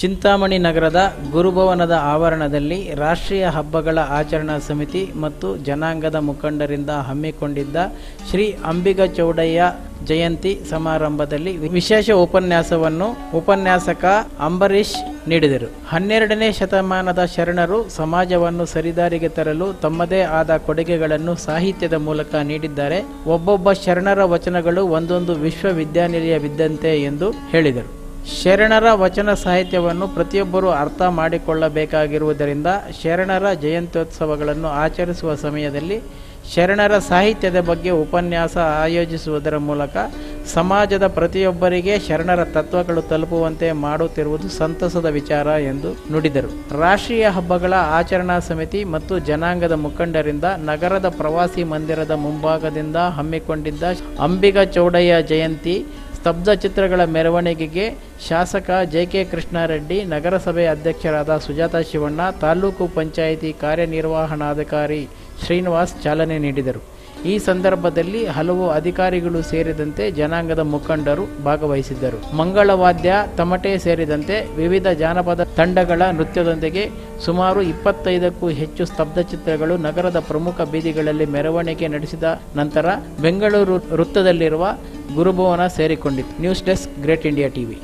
ಚಿಂತಾಮಣಿ ನಗರದ ಗುರುಭವನದ ಆವರಣದಲ್ಲಿ ರಾಷ್ಟ್ರೀಯ ಹಬ್ಬಗಳ ಆಚರಣಾ ಸಮಿತಿ ಮತ್ತು ಜನಾಂಗದ ಮುಖಂಡರಿಂದ ಹಮ್ಮಿಕೊಂಡಿದ್ದ ಶ್ರೀ ಅಂಬಿಗ ಚೌಡಯ್ಯ ಜಯಂತಿ ಸಮಾರಂಭದಲ್ಲಿ ವಿಶೇಷ ಉಪನ್ಯಾಸವನ್ನು ಉಪನ್ಯಾಸಕ ಅಂಬರೀಶ್ ನೀಡಿದರು. ಹನ್ನೆರಡನೇ ಶತಮಾನದ ಶರಣರು ಸಮಾಜವನ್ನು ಸರಿದಾರಿಗೆ ತರಲು ತಮ್ಮದೇ ಆದ ಕೊಡುಗೆಗಳನ್ನು ಸಾಹಿತ್ಯದ ಮೂಲಕ ನೀಡಿದ್ದಾರೆ. ಒಬ್ಬೊಬ್ಬ ಶರಣರ ವಚನಗಳು ಒಂದೊಂದು ವಿಶ್ವವಿದ್ಯಾನಿಲಯವಿದ್ದಂತೆ ಎಂದು ಹೇಳಿದರು. ಶರಣರ ವಚನ ಸಾಹಿತ್ಯವನ್ನು ಪ್ರತಿಯೊಬ್ಬರೂ ಅರ್ಥ ಮಾಡಿಕೊಳ್ಳಬೇಕಾಗಿರುವುದರಿಂದ ಶರಣರ ಜಯಂತ್ಯೋತ್ಸವಗಳನ್ನು ಆಚರಿಸುವ ಸಮಯದಲ್ಲಿ ಶರಣರ ಸಾಹಿತ್ಯದ ಬಗ್ಗೆ ಉಪನ್ಯಾಸ ಆಯೋಜಿಸುವುದರ ಮೂಲಕ ಸಮಾಜದ ಪ್ರತಿಯೊಬ್ಬರಿಗೆ ಶರಣರ ತತ್ವಗಳು ತಲುಪುವಂತೆ ಮಾಡುತ್ತಿರುವುದು ಸಂತಸದ ವಿಚಾರ ಎಂದು ನುಡಿದರು. ರಾಷ್ಟ್ರೀಯ ಹಬ್ಬಗಳ ಆಚರಣಾ ಸಮಿತಿ ಮತ್ತು ಜನಾಂಗದ ಮುಖಂಡರಿಂದ ನಗರದ ಪ್ರವಾಸಿ ಮಂದಿರದ ಮುಂಭಾಗದಿಂದ ಹಮ್ಮಿಕೊಂಡಿದ್ದ ಅಂಬಿಗ ಚೌಡಯ್ಯ ಜಯಂತಿ ಸ್ತಬ್ಧ ಚಿತ್ರಗಳ ಮೆರವಣಿಗೆಗೆ ಶಾಸಕ ಜೆ ಕೆ ಕೃಷ್ಣಾರೆಡ್ಡಿ, ನಗರಸಭೆ ಅಧ್ಯಕ್ಷರಾದ ಸುಜಾತ ಶಿವಣ್ಣ, ತಾಲೂಕು ಪಂಚಾಯಿತಿ ಕಾರ್ಯನಿರ್ವಹಣಾಧಿಕಾರಿ ಶ್ರೀನಿವಾಸ್ ಚಾಲನೆ ನೀಡಿದರು. ಈ ಸಂದರ್ಭದಲ್ಲಿ ಹಲವು ಅಧಿಕಾರಿಗಳು ಸೇರಿದಂತೆ ಜನಾಂಗದ ಮುಖಂಡರು ಭಾಗವಹಿಸಿದ್ದರು. ಮಂಗಳವಾದ್ಯ, ತಮಟೆ ಸೇರಿದಂತೆ ವಿವಿಧ ಜಾನಪದ ತಂಡಗಳ ನೃತ್ಯದೊಂದಿಗೆ ಸುಮಾರು ಇಪ್ಪತ್ತೈದಕ್ಕೂ ಹೆಚ್ಚು ಸ್ತಬ್ಧ ಚಿತ್ರಗಳು ನಗರದ ಪ್ರಮುಖ ಬೀದಿಗಳಲ್ಲಿ ಮೆರವಣಿಗೆ ನಡೆಸಿದ ನಂತರ ಬೆಂಗಳೂರು ವೃತ್ತದಲ್ಲಿರುವ Gurubhavana ಸೇರಿಕೊಂಡಿತು news desk great India TV.